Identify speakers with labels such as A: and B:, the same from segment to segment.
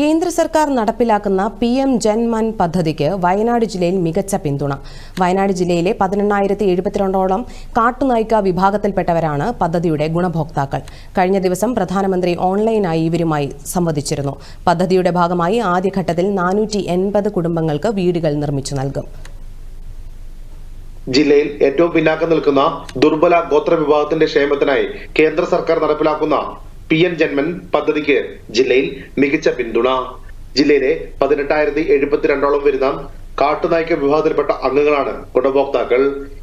A: കേന്ദ്ര സർക്കാർ നടപ്പിലാക്കുന്ന പി എം ജൻമൻ പദ്ധതിക്ക് വയനാട് ജില്ലയിൽ മികച്ച പിന്തുണ. വയനാട് ജില്ലയിലെ പതിനെണ്ണായിരത്തി എഴുപത്തിരണ്ടോളം കാട്ടുനായ്ക്ക വിഭാഗത്തിൽപ്പെട്ടവരാണ് പദ്ധതിയുടെ ഗുണഭോക്താക്കൾ. കഴിഞ്ഞ ദിവസം പ്രധാനമന്ത്രി ഓൺലൈനായി ഇവരുമായി സംവദിച്ചിരുന്നു. പദ്ധതിയുടെ ഭാഗമായി ആദ്യഘട്ടത്തിൽ നാനൂറ്റി എൺപത് കുടുംബങ്ങൾക്ക് വീടുകൾ നിർമ്മിച്ചു നൽകും.
B: ജില്ലയിൽ ഏറ്റവും പിന്നാക്കം നിൽക്കുന്ന ദുർബല ഗോത്ര വിഭാഗത്തിന്റെ ക്ഷേമത്തിനായി കേന്ദ്ര സർക്കാർ നടപ്പിലാക്കുന്ന പി എൻ ജന്മൻ പദ്ധതിക്ക് ജില്ലയിൽ മികച്ച പിന്തുണ. ജില്ലയിലെ പതിനെട്ടായിരത്തി എഴുപത്തിരണ്ടോളം വരുന്ന കാട്ടുനായ്ക്ക വിഭാഗത്തിൽപ്പെട്ട അംഗങ്ങളാണ് ഗുണഭോക്താക്കൾ.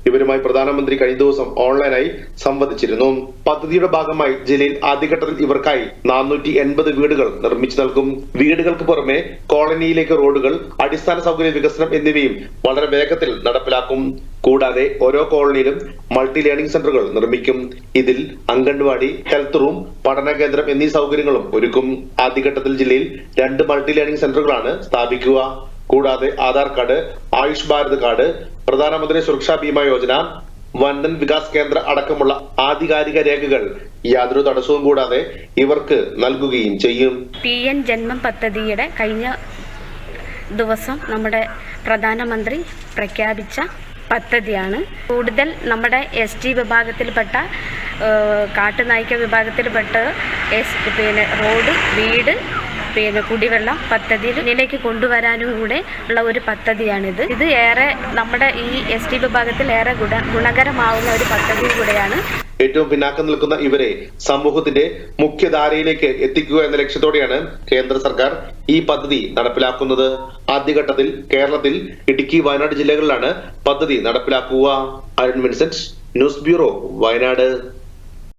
B: ഇവരുമായി പ്രധാനമന്ത്രി കഴിഞ്ഞ ദിവസം ഓൺലൈനായി സംവദിച്ചിരുന്നു. പദ്ധതിയുടെ ഭാഗമായി ജില്ലയിൽ ആദ്യഘട്ടത്തിൽ ഇവർക്കായി നാനൂറ്റി എൺപത് വീടുകൾ നിർമ്മിച്ചു നൽകും. വീടുകൾക്ക് പുറമെ കോളനിയിലേക്ക് റോഡുകൾ അടിസ്ഥാന സൗകര്യ വികസനം എന്നിവയും വളരെ വേഗത്തിൽ നടപ്പിലാക്കും. കൂടാതെ ഓരോ കോളനിയിലും മൾട്ടി ലേണിംഗ് സെന്ററുകൾ നിർമ്മിക്കും. ഇതിൽ അംഗൻവാടി ഹെൽത്ത് റൂം പഠന കേന്ദ്രം എന്നീ സൗകര്യങ്ങളും ഒരുക്കും. ആദ്യഘട്ടത്തിൽ ജില്ലയിൽ രണ്ട് മൾട്ടി ലേണിംഗ് സെന്ററുകളാണ് സ്ഥാപിക്കുക. കൂടാതെ ആധാർ കാർഡ് ആയുഷ് ഭാരത് കാർഡ് പ്രധാനമന്ത്രി സുരക്ഷാ ബീമ യോജന വണ്ടൻ വികാസ് കേന്ദ്ര അടക്കമുള്ള ആധികാരിക രേഖകൾ യാതൊരു തടസ്സവും കൂടാതെ ഇവർക്ക് നൽകുകയും ചെയ്യും.
C: പി എൻ ജന്മം പദ്ധതിയുടെ കഴിഞ്ഞ ദിവസം നമ്മുടെ പ്രധാനമന്ത്രി പ്രഖ്യാപിച്ച പദ്ധതിയാണ്. കൂടുതൽ നമ്മുടെ എസ് ടി വിഭാഗത്തിൽപ്പെട്ട കാട്ടുനായ്ക്ക വിഭാഗത്തിൽപ്പെട്ട എസ് പിന്നെ റോഡ് വീട് പിന്നെ കുടിവെള്ളം പദ്ധതിയിൽ ഇതിലേക്ക് കൊണ്ടുവരാനും കൂടെ ഉള്ള ഒരു പദ്ധതിയാണിത്. ഇത് ഏറെ നമ്മുടെ ഈ എസ് ടി വിഭാഗത്തിൽ ഏറെ ഗുണ ഗുണകരമാവുന്ന ഒരു പദ്ധതി കൂടെയാണ്.
B: ഏറ്റവും പിന്നാക്കം നിൽക്കുന്ന ഇവരെ സമൂഹത്തിന്റെ മുഖ്യധാരയിലേക്ക് എത്തിക്കുക എന്ന ലക്ഷ്യത്തോടെയാണ് കേന്ദ്ര സർക്കാർ ഈ പദ്ധതി നടപ്പിലാക്കുന്നത്. ആദ്യഘട്ടത്തിൽ കേരളത്തിൽ ഇടുക്കി വയനാട് ജില്ലകളിലാണ് പദ്ധതി നടപ്പിലാക്കുക. Arun Vincent news bureau Wayanad.